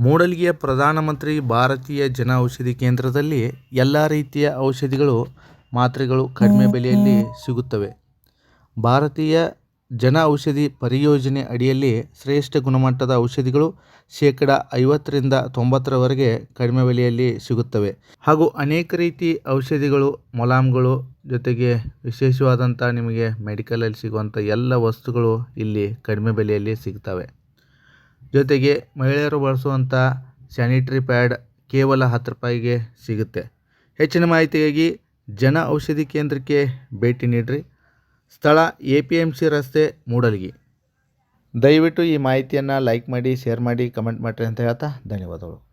ಮೂಡಲಗಿಯ ಪ್ರಧಾನಮಂತ್ರಿ ಭಾರತೀಯ ಜನ ಔಷಧಿ ಕೇಂದ್ರದಲ್ಲಿ ಎಲ್ಲ ರೀತಿಯ ಔಷಧಿಗಳು ಮಾತ್ರೆಗಳು ಕಡಿಮೆ ಬೆಲೆಯಲ್ಲಿ ಸಿಗುತ್ತವೆ. ಭಾರತೀಯ ಜನ ಔಷಧಿ ಪರಿಯೋಜನೆ ಅಡಿಯಲ್ಲಿ ಶ್ರೇಷ್ಠ ಗುಣಮಟ್ಟದ ಔಷಧಿಗಳು ಶೇಕಡ ಐವತ್ತರಿಂದ ತೊಂಬತ್ತರವರೆಗೆ ಕಡಿಮೆ ಬೆಲೆಯಲ್ಲಿ ಸಿಗುತ್ತವೆ. ಹಾಗೂ ಅನೇಕ ರೀತಿ ಔಷಧಿಗಳು ಮೊಲಾಮ್ಗಳು ಜೊತೆಗೆ ವಿಶೇಷವಾದಂಥ ನಿಮಗೆ ಮೆಡಿಕಲಲ್ಲಿ ಸಿಗುವಂಥ ಎಲ್ಲ ವಸ್ತುಗಳು ಇಲ್ಲಿ ಕಡಿಮೆ ಬೆಲೆಯಲ್ಲಿ ಸಿಗ್ತವೆ. ಜೊತೆಗೆ ಮಹಿಳೆಯರು ಬಳಸುವಂಥ ಸ್ಯಾನಿಟ್ರಿ ಪ್ಯಾಡ್ ಕೇವಲ ಹತ್ತು ರೂಪಾಯಿಗೆ ಸಿಗುತ್ತೆ. ಹೆಚ್ಚಿನ ಮಾಹಿತಿಗಾಗಿ ಜನ ಔಷಧಿ ಕೇಂದ್ರಕ್ಕೆ ಭೇಟಿ ನೀಡಿರಿ. ಸ್ಥಳ ಎ ಪಿ ಎಂ ಸಿ ರಸ್ತೆ ಮೂಡಲಗಿ. ದಯವಿಟ್ಟು ಈ ಮಾಹಿತಿಯನ್ನು ಲೈಕ್ ಮಾಡಿ ಶೇರ್ ಮಾಡಿ ಕಮೆಂಟ್ ಮಾಡಿರಿ ಅಂತ ಹೇಳ್ತಾ ಧನ್ಯವಾದಗಳು.